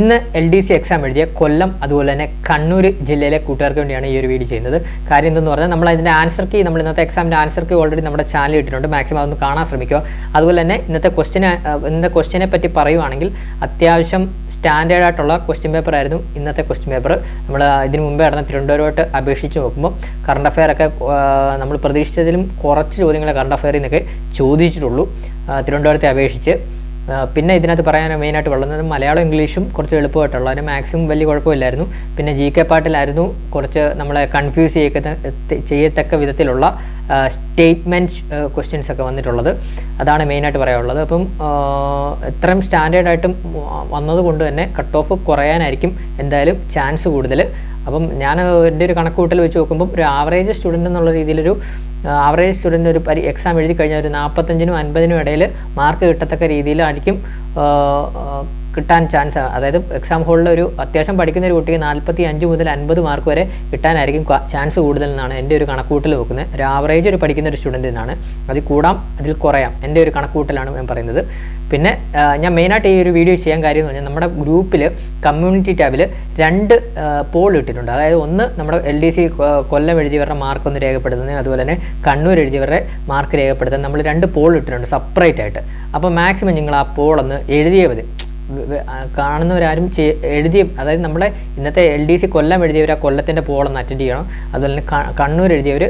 ഇന്ന് L D C exam എഴുതിയ കൊല്ലം അതുപോലെ തന്നെ കണ്ണൂർ ജില്ലയിലെ കൂട്ടുകാർക്ക് വേണ്ടിയാണ് ഈ ഒരു വീഡിയോ ചെയ്യുന്നത്. കാര്യം എന്തെന്ന് പറഞ്ഞാൽ നമ്മൾ അതിന്റെ ആൻസർ കീ നമ്മൾ ഇന്നത്തെ എക്സാമിന്റെ ആൻസർ കീ ഓൾറെഡി നമ്മുടെ ചാനൽ ഇട്ടിട്ടുണ്ട്. മാക്സിമം അതൊന്ന് കാണാൻ ശ്രമിക്കുക. അതുപോലെ തന്നെ ഇന്നത്തെ ക്വസ്റ്റിന് ഇന്നത്തെ ക്വസ്റ്റിനെ പറ്റി പറയുവാണെങ്കിൽ അത്യാവശ്യം സ്റ്റാൻഡേർഡ് ആയിട്ടുള്ള ക്വസ്റ്റ്യൻ പേപ്പർ ആയിരുന്നു ഇന്നത്തെ ക്വസ്റ്റ്യൻ പേപ്പർ നമ്മൾ ഇതിന് മുമ്പേ നടന്ന തിരുവനന്തപുരമായിട്ട് അപേക്ഷിച്ച് നോക്കുമ്പോൾ കറണ്ട് അഫെയർ ഒക്കെ നമ്മൾ പ്രതീക്ഷിച്ചതിലും കുറച്ച് ചോദ്യങ്ങളെ കറണ്ട് അഫെയറിൽ നിന്നൊക്കെ ചോദിച്ചിട്ടുള്ളൂ. തിരുവനന്തപുരത്തെ അപേക്ഷിച്ച്. പിന്നെ ഇതിനകത്ത് പറയാൻ മെയിനായിട്ട് ഉള്ളത്. മലയാളം ഇംഗ്ലീഷും കുറച്ച് എളുപ്പമായിട്ടുള്ള അതിന് മാക്സിമം വലിയ കുഴപ്പമില്ലായിരുന്നു. പിന്നെ ജി കെ പാട്ടിലായിരുന്നു കുറച്ച് നമ്മളെ കൺഫ്യൂസ് ചെയ്യത്തക്ക ചെയ്യത്തക്ക വിധത്തിലുള്ള സ്റ്റേറ്റ്മെന്റ് ക്വസ്റ്റ്യൻസ് ഒക്കെ വന്നിട്ടുള്ളത്. അതാണ് മെയിനായിട്ട് പറയാനുള്ളത്. അപ്പം ഇത്രയും സ്റ്റാൻഡേർഡായിട്ടും വന്നതുകൊണ്ട് തന്നെ കട്ട് ഓഫ് കുറയാനായിരിക്കും എന്തായാലും ചാൻസ് കൂടുതൽ അപ്പം ഞാൻ എന്റെ ഒരു കണക്കുകൂട്ടൽ വെച്ച് നോക്കുമ്പോൾ ഒരു ആവറേജ് സ്റ്റുഡന്റ് എന്നുള്ള രീതിയിലൊരു ആവറേജ് സ്റ്റുഡന്റ് ഒരു പരി എക്സാം എഴുതി കഴിഞ്ഞാൽ ഒരു നാൽപ്പത്തഞ്ചിനും അൻപതിനും ഇടയിൽ മാർക്ക് കിട്ടത്തക്ക രീതിയിലായിരിക്കും കിട്ടാൻ ചാൻസ് അതായത് എക്സാം ഹോളിൽ ഒരു അത്യാവശ്യം പഠിക്കുന്ന ഒരു കുട്ടിക്ക് നാൽപ്പത്തി അഞ്ച് മുതൽ അൻപത് മാർക്ക് വരെ കിട്ടാനായിരിക്കും ചാൻസ് കൂടുതൽ എന്നാണ് എന്റെ ഒരു കണക്കൂട്ടൽ നോക്കുന്നത് ഒരു ആവറേജ് ഒരു പഠിക്കുന്ന ഒരു സ്റ്റുഡന്റിനാണ് അതിൽ കൂടാം അതിൽ കുറയാം. എന്റെ ഒരു കണക്കൂട്ടലാണ് ഞാൻ പറയുന്നത്. പിന്നെ ഞാൻ മെയിനായിട്ട് ഈ ഒരു വീഡിയോ ചെയ്യാൻ കാര്യം എന്ന് പറഞ്ഞാൽ നമ്മുടെ ഗ്രൂപ്പിൽ കമ്മ്യൂണിറ്റി ടാബിൽ രണ്ട് പോൾ ഇട്ടിട്ടുണ്ട്. അതായത് ഒന്ന് നമ്മുടെ എൽ ഡി സി കൊല്ലം എഴുതിയവരുടെ മാർക്ക് ഒന്ന് രേഖപ്പെടുത്തുന്നത് അതുപോലെ തന്നെ കണ്ണൂർ എഴുതിയവരുടെ മാർക്ക് രേഖപ്പെടുത്താൻ നമ്മൾ രണ്ട് പോൾ ഇട്ടിട്ടുണ്ട് സെപ്പറേറ്റ് ആയിട്ട്. അപ്പോൾ മാക്സിമം നിങ്ങൾ ആ പോൾ ഒന്ന് കാണുന്നവരാരും എഴുതിയ അതായത് നമ്മുടെ ഇന്നത്തെ എൽ ഡി സി കൊല്ലം എഴുതിയവർ ആ കൊല്ലത്തിന്റെ പോളൊന്ന് അറ്റൻഡ് ചെയ്യണം. അതുപോലെ തന്നെ കണ്ണൂർ എഴുതിയവർ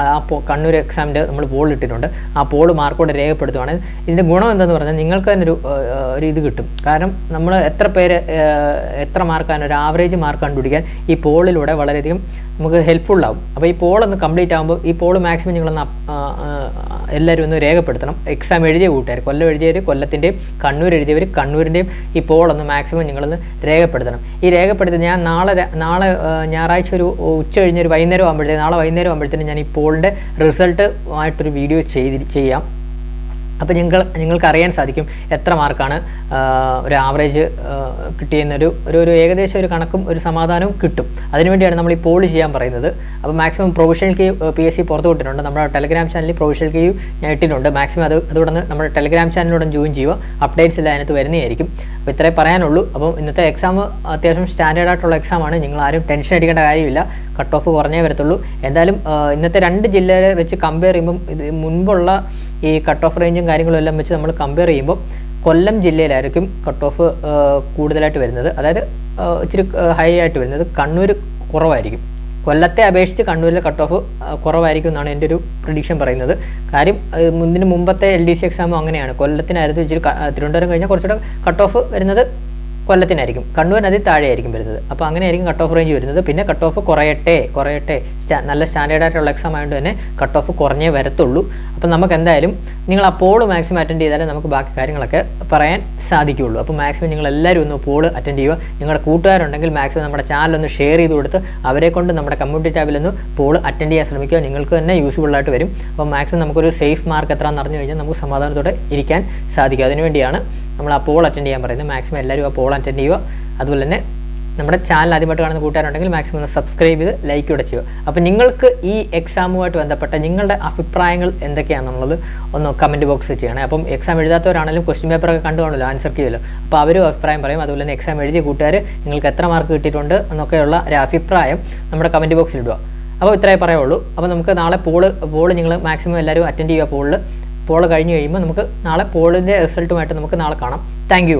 ആ കണ്ണൂർ എക്സാമിന്റെ നമ്മൾ പോൾ ഇട്ടിട്ടുണ്ട്. ആ പോൾ മാർക്കോടെ രേഖപ്പെടുത്തുവാണെങ്കിൽ ഇതിന്റെ ഗുണം എന്തെന്ന് പറഞ്ഞാൽ നിങ്ങൾക്ക് തന്നെ ഒരു ഒരു ഇത് കിട്ടും. കാരണം നമ്മൾ എത്ര പേര് എത്ര മാർക്കാണ് ഒരു ആവറേജ് മാർക്ക് കണ്ടുപിടിക്കാൻ ഈ പോളിലൂടെ വളരെയധികം നമുക്ക് ഹെൽപ്ഫുൾ ആവും. അപ്പോൾ ഈ പോൾ ഒന്ന് കംപ്ലീറ്റ് ആകുമ്പോൾ ഈ പോൾ മാക്സിമം നിങ്ങളൊന്ന് എല്ലാവരും ഒന്ന് രേഖപ്പെടുത്തണം. എക്സാം എഴുതിയ കൂട്ടുകാർ കൊല്ലം എഴുതിയവർ കൊല്ലത്തിന്റെയും കണ്ണൂർ എഴുതിയവർ കണ്ണൂരിന്റെയും ഈ പോളൊന്ന് മാക്സിമം നിങ്ങളൊന്ന് രേഖപ്പെടുത്തണം. ഈ രേഖപ്പെടുത്തി ഞാൻ നാളെ നാളെ ഞായറാഴ്ച ഒരു ഉച്ച കഴിഞ്ഞൊരു വൈകുന്നേരം ആകുമ്പോഴത്തേക്കും നാളെ വൈകുന്നേരം ആകുമ്പോഴത്തേനും ഞാൻ ഈ പോളിന്റെ റിസൾട്ട് ആയിട്ടൊരു വീഡിയോ ചെയ്തി ചെയ്യാം. അപ്പോൾ ഞങ്ങൾ നിങ്ങൾക്ക് അറിയാൻ സാധിക്കും എത്ര മാർക്കാണ് ഒരു ആവറേജ് കിട്ടിയെന്നൊരു ഒരു ഒരു ഏകദേശം ഒരു കണക്കും ഒരു സമാധാനവും കിട്ടും. അതിനുവേണ്ടിയാണ് നമ്മൾ ഈ പോൾ ചെയ്യാൻ പറയുന്നത്. അപ്പോൾ maximum provisional key P S C പുറത്തു വിട്ടിട്ടുണ്ട്. നമ്മുടെ ടെലിഗ്രാം ചാനലിൽ പ്രൊവിഷണൽ കീ ഞാൻ ഇട്ടിട്ടുണ്ട്. മാക്സിമം അത് അതുകൊണ്ട് നമ്മുടെ ടെലിഗ്രാം ചാനലിലൂടെ ജോയിൻ ചെയ്യുക. അപ്ഡേറ്റ്സ് എല്ലാം അതിനകത്ത് വരുന്നതായിരിക്കും. അപ്പോൾ ഇത്രേ പറയാനുള്ളൂ. അപ്പം ഇന്നത്തെ എക്സാം അത്യാവശ്യം സ്റ്റാൻഡേർഡ് ആയിട്ടുള്ള എക്സാമാണ് നിങ്ങൾ ആരും ടെൻഷൻ അടിക്കേണ്ട കാര്യമില്ല. കട്ട് ഓഫ് കുറഞ്ഞേ വരത്തുള്ളൂ. എന്തായാലും ഇന്നത്തെ രണ്ട് ജില്ലയെ വെച്ച് കമ്പയർ ചെയ്യുമ്പം ഇത് മുൻപുള്ള ഈ കട്ട് ഓഫ് റേഞ്ചും കാര്യങ്ങളും എല്ലാം വെച്ച് നമ്മൾ കമ്പയർ ചെയ്യുമ്പോൾ കൊല്ലം ജില്ലയിലായിരിക്കും കട്ട് ഓഫ് കൂടുതലായിട്ട് വരുന്നത്. അതായത് ഇച്ചിരി ഹൈ ആയിട്ട് വരുന്നത്. കണ്ണൂർ കുറവായിരിക്കും. കൊല്ലത്തെ അപേക്ഷിച്ച് കണ്ണൂരിലെ കട്ട് ഓഫ് കുറവായിരിക്കും എന്നാണ് എന്റെ ഒരു പ്രഡിക്ഷൻ പറയുന്നത്. കാര്യം മുന്നിന് മുമ്പത്തെ എൽ ഡി സി എക്സാമും അങ്ങനെയാണ്. കൊല്ലത്തിനായിരുന്നു ഇച്ചിരി തിരുവനന്തപുരം കഴിഞ്ഞാൽ കുറച്ചുകൂടെ കട്ട് ഓഫ് വരുന്നത് കൊല്ലത്തിനായിരിക്കും. കണ്ണൂരിന് അതിൽ താഴെയായിരിക്കും വരുന്നത്. അപ്പോൾ അങ്ങനെയായിരിക്കും കട്ട് ഓഫ് റേഞ്ച് വരുന്നത്. പിന്നെ കട്ട് ഓഫ് കുറയട്ടെ കുറയട്ടെ. നല്ല സ്റ്റാൻഡേർഡ് ആയിട്ടുള്ള എക്സാം ആയതുകൊണ്ട് തന്നെ കട്ട് ഓഫ് കുറഞ്ഞേ വരത്തുള്ളൂ. അപ്പോൾ നമുക്ക് എന്തായാലും നിങ്ങൾ ആ മാക്സിമം അറ്റൻഡ് ചെയ്താലേ നമുക്ക് ബാക്കി കാര്യങ്ങളൊക്കെ പറയാൻ സാധിക്കുകയുള്ളൂ. അപ്പോൾ മാക്സിമം നിങ്ങൾ എല്ലാവരും ഒന്ന് പോൾ അറ്റൻഡ് ചെയ്യുക. നിങ്ങളുടെ കൂട്ടുകാരുണ്ടെങ്കിൽ മാക്സിമം നമ്മുടെ ചാനൽ ഒന്ന് ഷെയർ ചെയ്ത് കൊടുത്ത് അവരെ കൊണ്ട് നമ്മുടെ കമ്മ്യൂണിറ്റി ടാബിൽ ഒന്ന് പോൾ അറ്റൻഡ് ചെയ്യാൻ ശ്രമിക്കുക. നിങ്ങൾക്ക് തന്നെ യൂസ്ഫുൾ ആയിട്ട് വരും. അപ്പോൾ മാക്സിമം നമുക്കൊരു സേഫ് മാർക്ക് എത്രയാണെന്ന് അറിഞ്ഞു കഴിഞ്ഞാൽ നമുക്ക് സമാധാനത്തോടെ ഇരിക്കാൻ സാധിക്കും. അതിനുവേണ്ടിയാണ് നമ്മൾ ആ പോൾ അറ്റൻഡ് ചെയ്യാൻ പറയുന്നത്. മാക്സിമം എല്ലാവരും ആ പോൾ അറ്റൻഡ് ചെയ്യുക. അതുപോലെ തന്നെ നമ്മുടെ ചാനൽ ആദ്യമായിട്ട് കാണുന്ന കൂട്ടുകാരുണ്ടെങ്കിൽ മാക്സിമം ഒന്ന് സബ്സ്ക്രൈബ് ചെയ്ത് ലൈക്ക് കൂടെ ചെയ്യുക. അപ്പോൾ നിങ്ങൾക്ക് ഈ എക്സാമുമായിട്ട് ബന്ധപ്പെട്ട നിങ്ങളുടെ അഭിപ്രായങ്ങൾ എന്തൊക്കെയാണെന്നുള്ളത് ഒന്ന് കമന്റ് ബോക്സിൽ ചെയ്യണേ. അപ്പം എക്സാം എഴുതാത്തവരാണെങ്കിലും ക്വസ്റ്റ്യൻ പേപ്പറൊക്കെ കണ്ടു കാണുമല്ലോ ആൻസർ ചെയ്യുമല്ലോ അപ്പോൾ അവരും അഭിപ്രായം പറയും. അതുപോലെ തന്നെ എക്സാം എഴുതിയ കൂട്ടുകാർ നിങ്ങൾക്ക് എത്ര മാർക്ക് കിട്ടിയിട്ടുണ്ട് എന്നൊക്കെയുള്ള ഒരു അഭിപ്രായം നമ്മുടെ കമന്റ് ബോക്സിൽ ഇടുക. അപ്പോൾ ഇത്രയേ പറയുള്ളൂ. അപ്പോൾ നമുക്ക് നാളെ പോൾ പോൾ നിങ്ങൾ മാക്സിമം എല്ലാവരും അറ്റൻഡ് ചെയ്യുക പോളിൽ പോൾ കഴിഞ്ഞ് കഴിയുമ്പോൾ നമുക്ക് നാളെ പോളിന്റെ റിസൾട്ടുമായിട്ട് നമുക്ക് നാളെ കാണാം. Thank you